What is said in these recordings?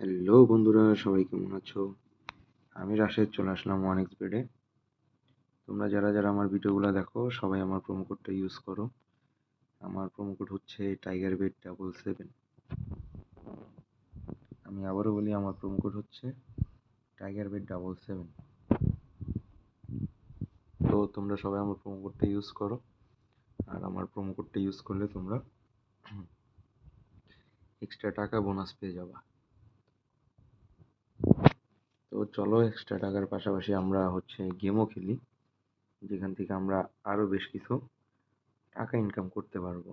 Hello বন্ধুরা, সবাই কেমন আছো? আমি রাশেদ, চলে আসলাম ওয়ান এক্স তোমরা যারা যারা আমার ভিডিওগুলো দেখো, সবাই আমার প্রোমো কোডটা ইউজ করো। আমার প্রোমো কোড হচ্ছে টাইগার বেড ডাবল সেভেন আমি আবারও বলি, আমার প্রোমো কোড হচ্ছে টাইগার বেড ডাবল সেভেন তো তোমরা সবাই আমার প্রোমো কোডটা ইউজ করো। আর আমার প্রোমো কোডটা ইউজ করলে তোমরা এক্সট্রা টাকা বোনাস পেয়ে যাবা। তো চলো এক্সট্রা টাকার পাশাপাশি আমরা হচ্ছে গেমও খেলি, যেখান থেকে আমরা আরও বেশ কিছু টাকা ইনকাম করতে পারব।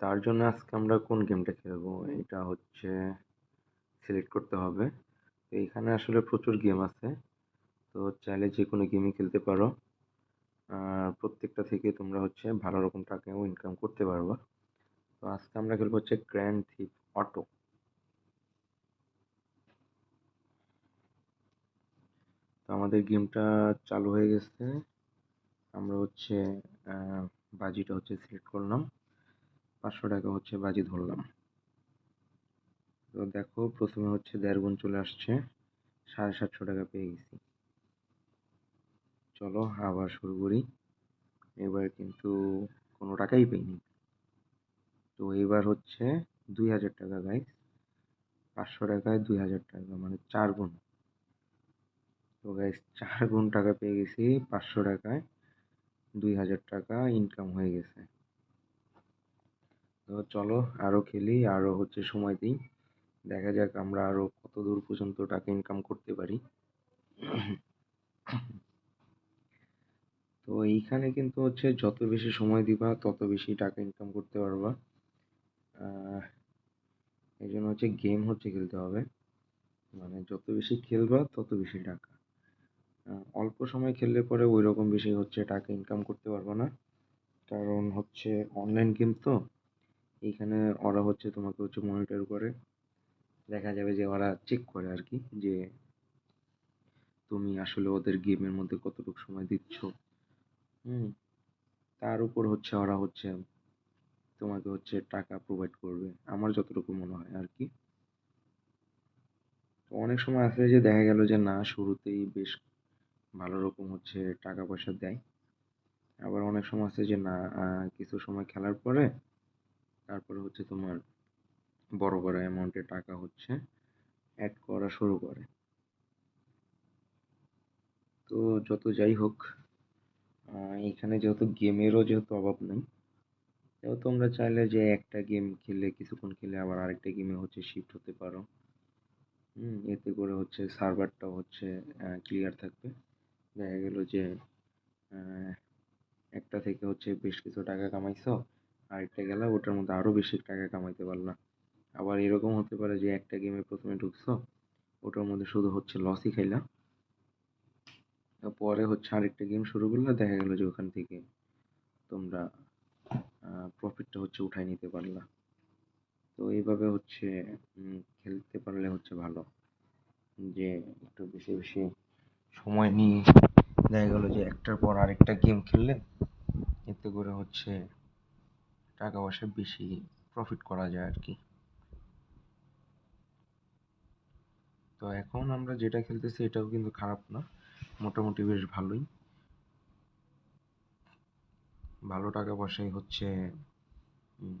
তার জন্য আজকে আমরা কোন গেমটা খেলব? এটা হচ্ছে সিলেক্ট করতে হবে। তো এখানে আসলে প্রচুর গেম আছে। তো চাইলে যে কোনো গেমই খেলতে পারো। আর প্রত্যেকটা থেকে তোমরা হচ্ছে ভালো রকম টাকাও ইনকাম করতে পারবা। তো আজকে আমরা খেলব হচ্ছে গ্র্যান্ড থিপ অটো তো আমাদের গেমটা চালু হয়ে গেছে। আমরা হচ্ছে বাজিটা হচ্ছে সিলেক্ট করলাম। পাঁচশো টাকা হচ্ছে বাজি ধরলাম। তো দেখো, প্রথমে হচ্ছে দেড় গুণ চলে আসছে। সাড়ে সাতশো টাকা পেয়ে গেছি। চলো আবার শুরু করি। এবার কিন্তু কোনো টাকাই পাইনি। তো এবার হচ্ছে দুই হাজার টাকা গাইস পাঁচশো টাকায় দুই হাজার টাকা মানে চার গুণ। তো গাইস চার গুণ টাকা পেয়ে গেছি পাঁচশো টাকায়। দুই হাজার টাকা ইনকাম হয়ে গেছে। তো চলো আরও খেলি আরও হচ্ছে সময় দিই। দেখা যাক আমরা আরও কত দূর পর্যন্ত টাকা ইনকাম করতে পারি। তো এইখানে কিন্তু হচ্ছে যত বেশি সময় দিবা, তত বেশি টাকা ইনকাম করতে পারবা। এই জন্য হচ্ছে গেম হচ্ছে খেলতে হবে। মানে যত বেশি খেলবা, তত বেশি টাকা। অল্প সময় খেললে পরে ওই রকম বেশি হচ্ছে টাকা ইনকাম করতে পারব না। কারণ হচ্ছে অনলাইন গেম তো, এইখানে ওরা হচ্ছে তোমাকে হচ্ছে মনিটর করে। দেখা যাবে যে ওরা চেক করে আর কি যে তুমি আসলে ওদের গেমের মধ্যে কতটুকু সময় দিচ্ছ। হুম, তার উপর হচ্ছে ওরা হচ্ছে তোমাকে হচ্ছে টাকা প্রোভাইড করবে, আমার যতটুকু মনে হয় আর কি। তো অনেক সময় আছে যে দেখা গেল যে না, শুরুতেই বেশ ভালো রকম হচ্ছে টাকা পয়সা দেয়। আবার অনেক সময় আছে যে না কিছু সময় খেলার পরে তারপরে হচ্ছে তোমার বড় বড় অ্যামাউন্টের টাকা হচ্ছে অ্যাড করা শুরু করে। তো যত যাই হোক এখানে যেহেতু গেমেরও যেহেতু অভাব নেই যেহেতু তোমরা চাইলে যে একটা গেম খেলে, কিছুক্ষণ খেলে আবার আরেকটা গেমে হচ্ছে শিফট হতে পারো। হুম, এতে করে হচ্ছে সার্ভারটাও হচ্ছে ক্লিয়ার থাকবে। দেখা গেল যে একটা থেকে হচ্ছে বেশ কিছু টাকা কামাইছো, আরেকটা গেলে ওটার মধ্যে আরও বেশি টাকা কামাইতে পারলা। আবার এরকম হতে পারে যে একটা গেমে প্রথমে ঢুকছো, ওটার মধ্যে শুধু হচ্ছে লসই খাইলা। পরে হচ্ছে আরেকটা গেম শুরু করলে, দেখা গেল যে ওখান থেকে তোমরা প্রফিটটা হচ্ছে উঠাই নিতে পারলা। তো এইভাবে হচ্ছে খেলতে পারলে হচ্ছে ভালো। যে একটু বেশি বেশি সময় নিয়ে দেখা গেলো যে একটার পর আরেকটা গেম খেললে এতে করে হচ্ছে টাকা পয়সা বেশি প্রফিট করা যায় আর কি তো এখন আমরা যেটা খেলতেছি এটাও কিন্তু খারাপ না, মোটামুটি বেশ ভালোই। ভালো টাকা পয়সাই হচ্ছে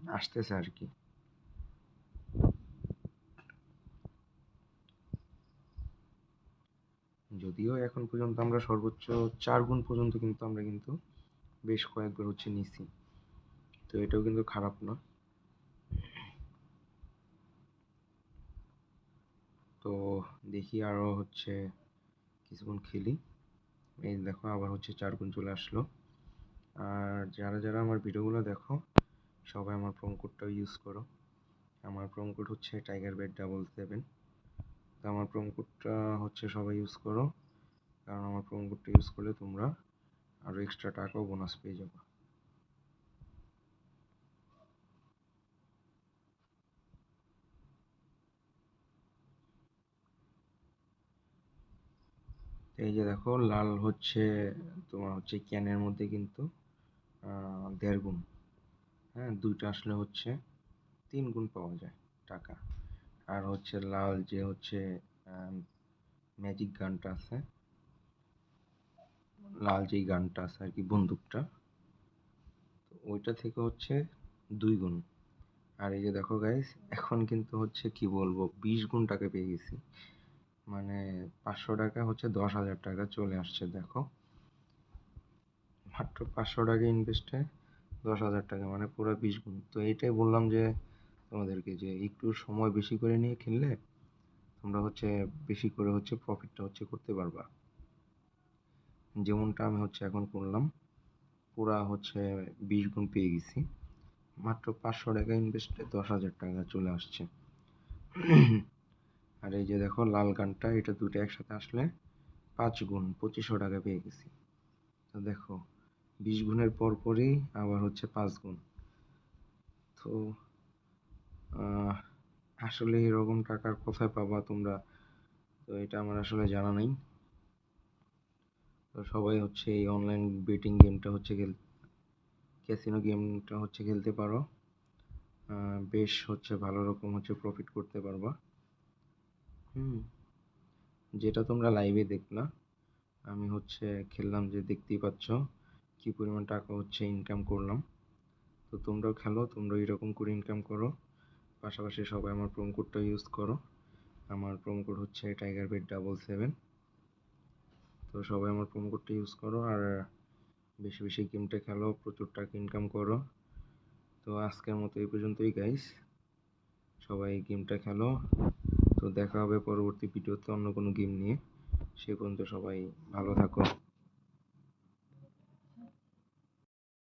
আসতেছে আর কি যদিও এখন পর্যন্ত আমরা সর্বোচ্চ চার গুণ পর্যন্ত কিন্তু আমরা কিন্তু বেশ কয়েকবার হচ্ছে নিছি। তো এটাও কিন্তু খারাপ না। তো দেখি আরও হচ্ছে কিছুক্ষণ খেলি। এই দেখো আবার হচ্ছে চার গুণ চলে আসলো। আর যারা যারা আমার ভিডিওগুলো দেখো, সবাই আমার প্রোমো কোডটাও ইউজ করো। আমার প্রোমো কোড হচ্ছে টাইগার বেড ডাবল সেভেন তো আমার প্রোমো কোডটা হচ্ছে সবাই ইউজ করো। কারণ আমার প্রোমো কোডটা ইউজ করলে তোমরা আরও এক্সট্রা টাকাও বোনাস পেয়ে যাবে। এই যে দেখো, লাল হচ্ছে তোমার হচ্ছে ক্যানের মধ্যে কিন্তু দেড় গুণ। হ্যাঁ দুইটা আসলে হচ্ছে তিন গুণ পাওয়া যায় টাকা। আর হচ্ছে লাল যে হচ্ছে ম্যাজিক গানটা আছে লাল যেই গানটা আছে আর কি, বন্দুকটা ওইটা থেকে হচ্ছে দুই গুণ। আর এই যে দেখো গাইস এখন কিন্তু হচ্ছে কি বলব, বিশ গুণ টাকা পেয়ে গেছি। মানে পাঁচশো টাকা হচ্ছে দশ হাজার টাকা চলে আসছে, দেখো। মাত্র পাঁচশো টাকা ইনভেস্টে দশ হাজার টাকা মানে পুরো বিশ গুণ। তো এইটাই বললাম যে তোমাদেরকে যে একটু সময় বেশি করে নিয়ে খেললে তোমরা হচ্ছে বেশি করে হচ্ছে প্রফিটটা হচ্ছে করতে পারবা। যেমনটা আমি হচ্ছে এখন করলাম, পুরা হচ্ছে বিশ গুণ পেয়ে গেছি। মাত্র পাঁচশো টাকা ইনভেস্টে দশ হাজার টাকা চলে আসছে। আর এই যে দেখো লাল গানটা, এটা দুটো একসাথে আসলে পাঁচ গুণ, পঁচিশশো টাকা পেয়ে গেছি। তো দেখো, বিশ গুণের পর পরই আবার হচ্ছে পাঁচ গুণ। তো আসলে এরকম টাকার কোথায় পাবা তোমরা। তো এটা আমার আসলে জানা নেই। তো সবাই হচ্ছে এই অনলাইন বেটিং গেমটা হচ্ছে খেল ক্যাসিনো গেমটা হচ্ছে খেলতে পারো। বেশ হচ্ছে ভালো রকম হচ্ছে প্রফিট করতে পারবা। হুম, যেটা তোমরা লাইভে দেখলা। আমি হচ্ছে খেললাম যে দেখতেই পাচ্ছ কি পরিমাণ টাকা হচ্ছে ইনকাম করলাম। তো তোমরাও খেলো তোমরা এরকম করে ইনকাম করো। পাশাপাশি সবাই আমার প্রোমো কোডটা ইউজ করো। আমার প্রোমো কোড হচ্ছে টাইগার বেড ডাবল সেভেন তো সবাই আমার প্রোমো কোডটা ইউজ করো আর বেশি বেশি গেমটা খেলো, প্রচুর টাকা ইনকাম করো। তো আজকের মতো এই পর্যন্তই গাইস সবাই গেমটা খেলো। তো দেখা হবে পরবর্তী ভিডিওতে অন্য কোনো গেম নিয়ে। সে পর্যন্ত সবাই ভালো থাকো।